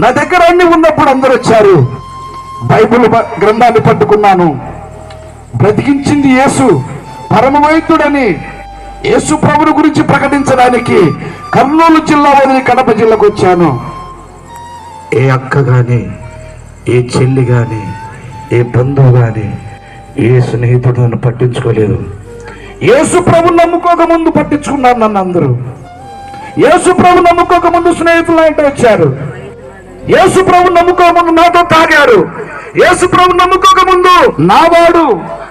నా దగ్గర అన్ని ఉన్నప్పుడు అందరూ వచ్చారు. బైబిల్ గ్రంథాన్ని పట్టుకున్నాను. బ్రతికించింది యేసు పరమవైద్యుడని యేసు ప్రభుని గురించి ప్రకటించడానికి కర్నూలు జిల్లా వదిలి కడప జిల్లాకు వచ్చాను. ఏ అక్క కానీ ఏ చెల్లి కానీ ఏ బంధువు కానీ ఏ స్నేహితుడు నన్ను పట్టించుకోలేదు. యేసు ప్రభు నమ్ముకోక ముందు పట్టించుకున్నారు నన్ను అందరూ. యేసు ప్రభు నమ్ముకోక ముందు స్నేహితులు అంటే వచ్చారు. యేసు ప్రభు నమ్ముకోక ముందు నాతో తాగారు యేసు ప్రభు నమ్ముకోక ముందు నావాడు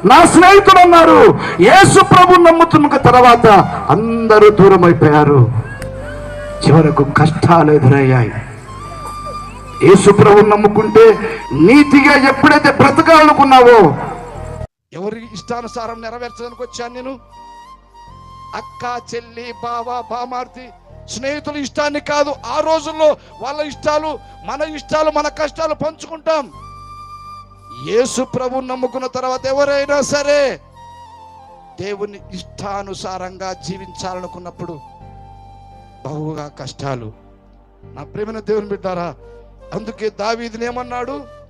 నా స్నేహితుడు అన్నారు యేసు ప్రభు నమ్ముతున్న తర్వాత అందరూ దూరం అయిపోయారు చివరకు కష్టాలు ఎదురయ్యాయి. యేసు ప్రభు నమ్ముకుంటే నీతిగా ఎప్పుడైతే బ్రతకాలనుకున్నావో ఎవరి ఇష్టానుసారం నెరవేర్చడానికి వచ్చాను నేను? అక్క చెల్లి బావ బామార్తి స్నేహితుల ఇష్టాన్ని కాదు ఆ రోజుల్లో వాళ్ళ ఇష్టాలు మన ఇష్టాలు మన కష్టాలు పంచుకుంటాం. యేసు ప్రభు నమ్ముకున్న తర్వాత ఎవరైనా సరే దేవుని ఇష్టానుసారంగా జీవించాలనుకున్నప్పుడు బహుగా కష్టాలు. నా ప్రేమైన దేవుని బిడ్డారా అందుకే దావీదిని ఏమన్నాడు?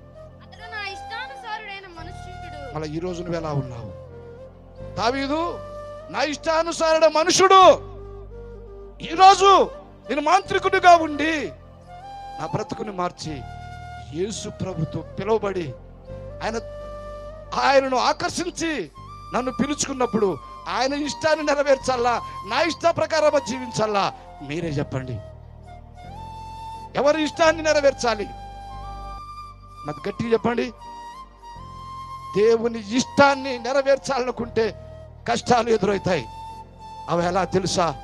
మళ్ళీ ఈ రోజు నువ్వు ఎలా ఉన్నావు? దావీదు నా ఇష్టానుసారుడ మనుషుడు. ఈరోజు నేను మాంత్రికుడిగా ఉండి నా బ్రతుకుని మార్చి యేసు ప్రభుతో పిలువబడి ఆయన ఆయనను ఆకర్షించి నన్ను పిలుచుకున్నప్పుడు ఆయన ఇష్టాన్ని నెరవేర్చాలా? నా ఇష్ట ప్రకారం జీవించాలా? మీరే చెప్పండి. ఎవరి ఇష్టాన్ని నెరవేర్చాలి? నాకు గట్టిగా చెప్పండి. దేవుని ఇష్టాన్ని నెరవేర్చాలనుకుంటే కష్టాలు ఎదురవుతాయి. అవి ఎలా తెలుసా?